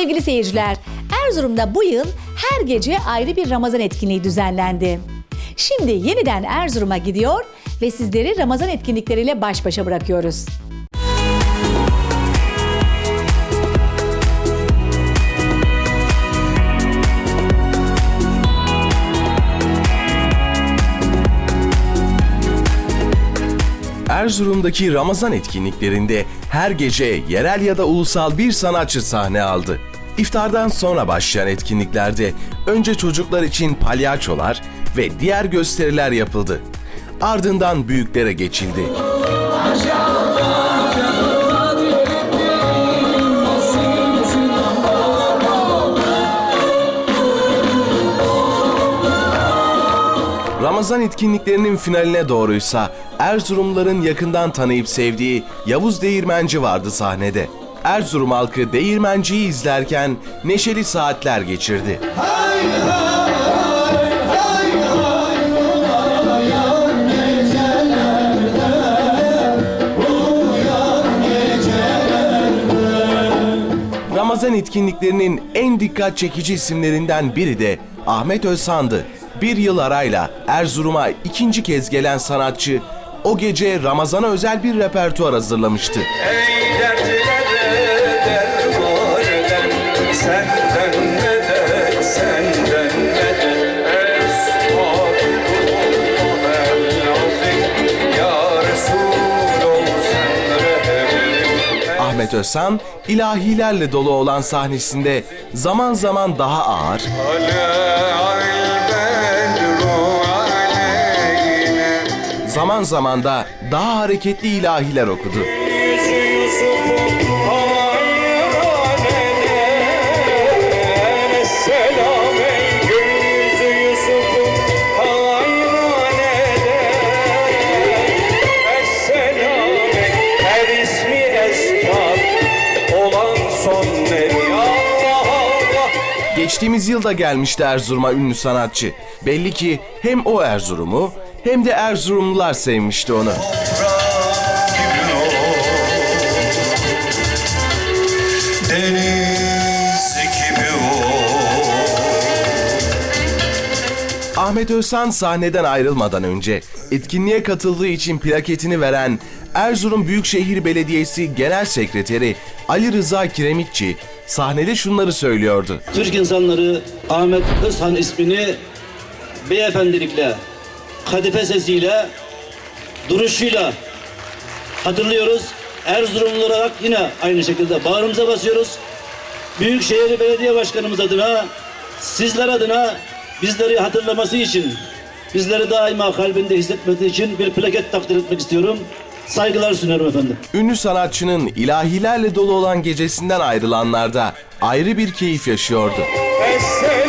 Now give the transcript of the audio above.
Sevgili seyirciler, Erzurum'da bu yıl her gece ayrı bir Ramazan etkinliği düzenlendi. Şimdi yeniden Erzurum'a gidiyor ve sizleri Ramazan etkinlikleriyle baş başa bırakıyoruz. Erzurum'daki Ramazan etkinliklerinde her gece yerel ya da ulusal bir sanatçı sahne aldı. İftardan sonra başlayan etkinliklerde önce çocuklar için palyaçolar ve diğer gösteriler yapıldı. Ardından büyüklere geçildi. Ramazan etkinliklerinin finaline doğruysa Erzurumların yakından tanıyıp sevdiği Yavuz Değirmenci vardı sahnede. Erzurum halkı Değirmenci'yi izlerken neşeli saatler geçirdi. Ramazan etkinliklerinin en dikkat çekici isimlerinden biri de Ahmet Özsan'dı. Bir yıl arayla Erzurum'a ikinci kez gelen sanatçı o gece Ramazan'a özel bir repertuar hazırlamıştı. Ey dertlere derman eden Senden Ahmet Özsan ilahilerle dolu olan sahnesinde zaman zaman daha ağır, zaman zaman da daha hareketli ilahiler okudu. Son nevi Allah Allah Geçtiğimiz yılda gelmişti Erzurum'a ünlü sanatçı. Belli ki hem o Erzurum'u hem de Erzurumlular sevmişti onu. Ahmet Özsan sahneden ayrılmadan önce etkinliğe katıldığı için plaketini veren Erzurum Büyükşehir Belediyesi Genel Sekreteri Ali Rıza Kiremitçi sahnede şunları söylüyordu. Türk insanları Ahmet Özhan ismini beyefendilikle, kadife sesiyle, duruşuyla hatırlıyoruz. Erzurumlu olarak yine aynı şekilde bağrımıza basıyoruz. Büyükşehir Belediye Başkanımız adına, sizler adına bizleri hatırlaması için, bizleri daima kalbinde hissetmesi için bir plaket takdir etmek istiyorum. Saygılar sunuyorum efendim. Ünlü sanatçının ilahilerle dolu olan gecesinden ayrılanlar da ayrı bir keyif yaşıyordu. Esselam